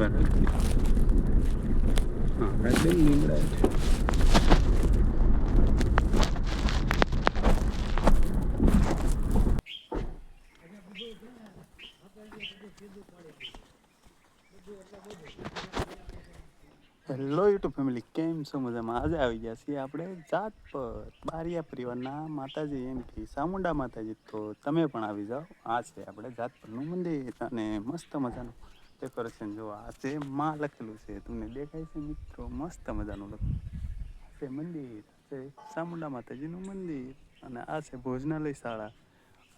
હા રાજબેન લીમડા hello YouTube family કેમ છો? મજામાં? આજે આવી ગયા છીએ આપણે જાત પર. બારિયા પરિવારના માતાજી એમ કે ચામુંડા માતાજી. તો તમે પણ આવી જાઓ. આ છે આપણે જાત પરનું મંદિર અને મસ્ત મજાનું ડેકોરેશન જો આ છે માં લખેલું છે, તમને દેખાય છે મિત્રો, મસ્ત મજાનું લખેલું છે. મંદિર છે ચામુંડા માતાજીનું મંદિર, અને આ છે ભોજનાલય શાળા.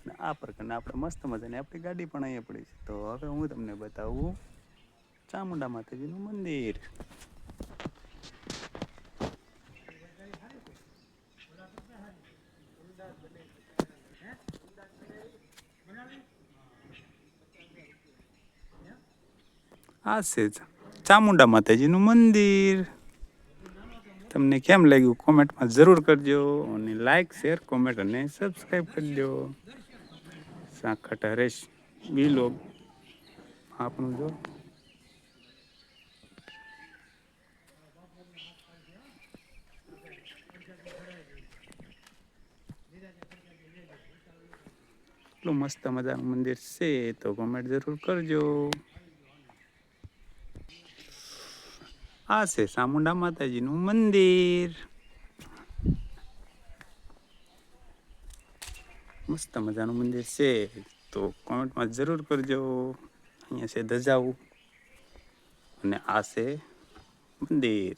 અને આ પ્રકારના આપણે મસ્ત મજાની આપણી ગાડી પણ અહીંયા પડી છે. તો હવે હું તમને બતાવું ચામુંડા માતાજીનું મંદિર. આ છે ચામુંડા માતાજીનું મંદિર. તમને કેમ લાગ્યું? કોમેન્ટમાં જરૂર કરજો અને લાઈક શેર કોમેન્ટ અને સબસ્ક્રાઈબ કરજો. સાંખટ હરેશ બીલોગ આપણું જો. એટલું મસ્ત મજાનું મંદિર છે, તો કોમેન્ટ જરૂર કરજો. આ છે ચામુંડા માતાજીનું મંદિર. મસ્ત મજાનું મંદિર છે. તો કોમેન્ટમાં જરૂર કરજો. અહીંયા છે ધજાવું અને આ છે મંદિર.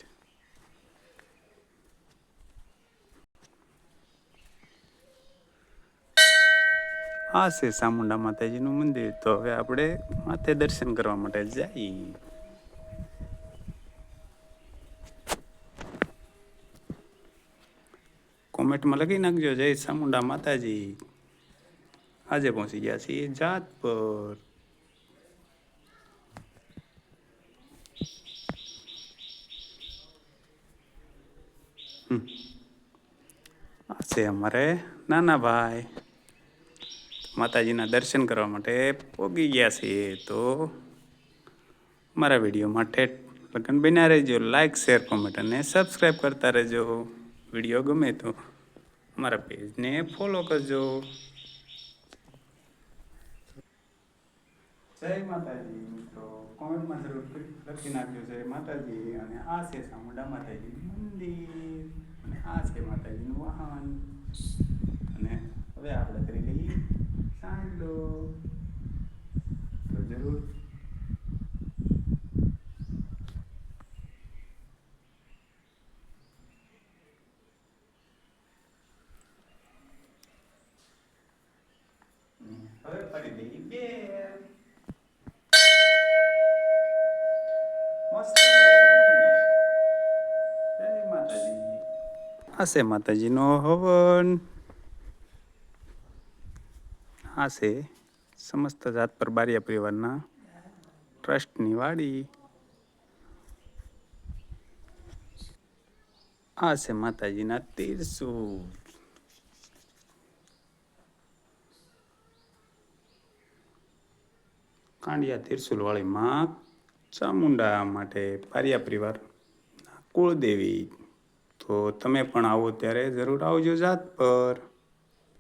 આ છે ચામુંડા માતાજીનું મંદિર. તો હવે આપણે માથે દર્શન કરવા માટે જઈએ. કોમેન્ટમાં લખી નાખજો. જય ચામુંડા માતાજી. આજે પહોંચી ગયા છીએ જાત પર. આ છે અમારે નાના ભાઈ માતાજીના દર્શન કરવા માટે પોગી ગયા છીએ તો મારા વીડિયો માટે લગ્ન બન્યા રહેજો. લાઈક શેર કોમેન્ટ અને સબસ્ક્રાઈબ કરતા રહેજો. વીડિયો ગમે તો અમારા પેજને ફોલો કરજો. જય માતાજી મિત્રો કોમેન્ટમાં જરૂર લખી નાખજો. જય માતાજી અને આ છે ચામુંડા માતાજીનું મંદિર. અને આ છે માતાજીનું વાહન અને હવે આપણે કરી લઈએ સાંડો તો જરૂર હવે ફરી દઈએ બે મસ્ત જય માતાજી આ છે માતાજીનો હવન આ છે સમસ્ત જાત પર બારિયા પરિવારના ટ્રસ્ટની વાડી આ છે માતાજીના તીરસુલ કાંડિયા તિરસુલ વાળી માં ચામુંડા માટે પારિયા પરિવાર કુળદેવી તો તમે પણ આવો ત્યારે જરૂર આવજો જાત પર.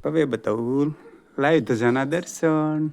હવે બતાવું. લાઈવ ધજાના દર્શન.